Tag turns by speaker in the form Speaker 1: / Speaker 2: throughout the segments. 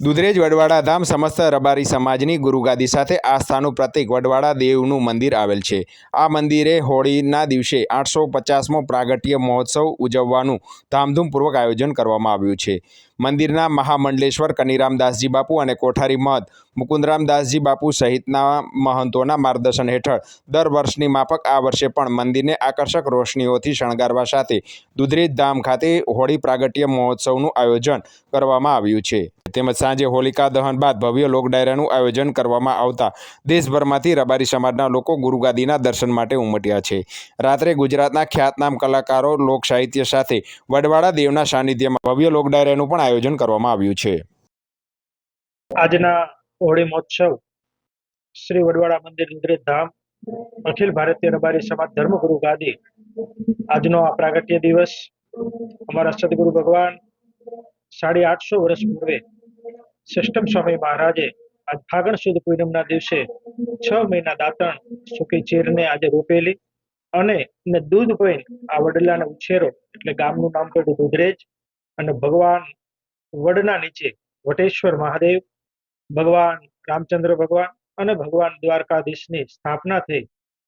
Speaker 1: દુધરેજ વડવાડા ધામ સમસ્ત રબારી સમાજની ગુરુગાદી સાથે આસ્થાનું પ્રતીક વડવાડા દેવનું મંદિર આવેલ છે. આ મંદિરે હોળીના દિવસે આઠસો પચાસમો પ્રાગટ્ય મહોત્સવ ઉજવવાનું ધામધૂમપૂર્વક આયોજન કરવામાં આવ્યું છે. મંદિરના મહામંડલેશ્વર, કનીરામદાસજી બાપુ અને કોઠારી મહંત મુકુંદરામદાસજી બાપુ સહિતના મહંતોના માર્ગદર્શન હેઠળ દર વર્ષની માફક આ વર્ષે પણ મંદિરને આકર્ષક રોશનીઓથી શણગારવા સાથે દુધરેજ ધામ ખાતે હોળી પ્રાગટ્ય મહોત્સવનું આયોજન કરવામાં આવ્યું છે. તેમજ સાંજે હોલિકા દહન બાદ ભવ્ય લોકડાયરાનું આયોજન કરવામાં આવતા દેશભરમાંથી રબારી સમાજના લોકો ગુરુગાદીના દર્શન માટે ઉમટ્યા છે. રાત્રે ગુજરાતના ખ્યાતનામ કલાકારો લોક સાહિત્ય સાથે વડવાડા દેવના સાનિધ્યમાં ભવ્ય લોકડાયરાનું પણ આયોજન કરવામાં આવ્યું છે.
Speaker 2: આજના હોળી મહોત્સવ શ્રી વડવાડા મંદિર રુદ્રેજ ધામ અખિલ ભારતીય રબારી સમાજ ધર્મગુરુ ગાદી આજનો આ પ્રાગટ્ય દિવસ અમારા સદગુરુ ભગવાન સાડી આઠસો વર્ષ પૂર્વે સિસ્ટમ સ્વામી મહારાજે આજ ફાગણ સુદ પૂનમના દિવસે છ મહિના દાંતણ સૂકી ચીરને આજે રોપેલી અને એને દૂધ પહીને આ વડલાનો ઉછેરો એટલે ગામનું નામ પડ્યું દુધરેજ અને ભગવાન વડના નીચે વટેશ્વર મહાદેવ, ભગવાન રામચંદ્ર ભગવાન અને ભગવાન દ્વારકાધીશની સ્થાપના થઈ.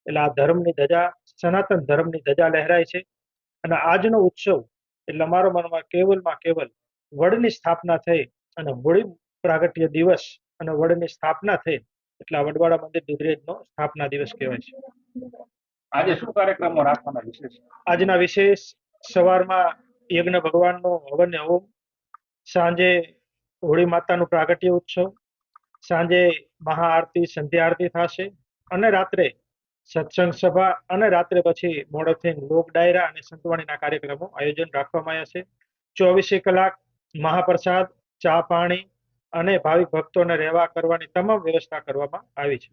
Speaker 2: એટલે આ ધર્મની ધજા, સનાતન ધર્મની ધજા લહેરાય છે. અને આજનો ઉત્સવ એટલે અમારો મનમાં કેવલમાં કેવલ વડની સ્થાપના થઈ અને હોળી પ્રાગટ્ય દિવસ અને વડની સ્થાપના થઈ એટલે આ વડવાડા મંદિર દુધરેજનો સ્થાપના દિવસ કહેવાય છે.
Speaker 3: આજે શું કાર્યક્રમો રાખવાના વિશેષ
Speaker 2: આજના વિશેષ સવારમાં યજ્ઞ ભગવાનનો હવન હોમ સાંજે હોળી માતાનું પ્રાગટ્ય ઉત્સવ સાંજે મહાઆરતી સંધ્યા આરતી થશે અને રાત્રે સત્સંગ સભા અને રાત્રે પછી મોડેથી લોક ડાયરા અને સંતવાણીના કાર્યક્રમો આયોજન રાખવામાં આવ્યા છે. ચોવીસે કલાક મહાપ્રસાદ ચા પાણી અને ભાવિક ભક્તોને રહેવા કરવાની તમામ વ્યવસ્થા કરવામાં આવી છે.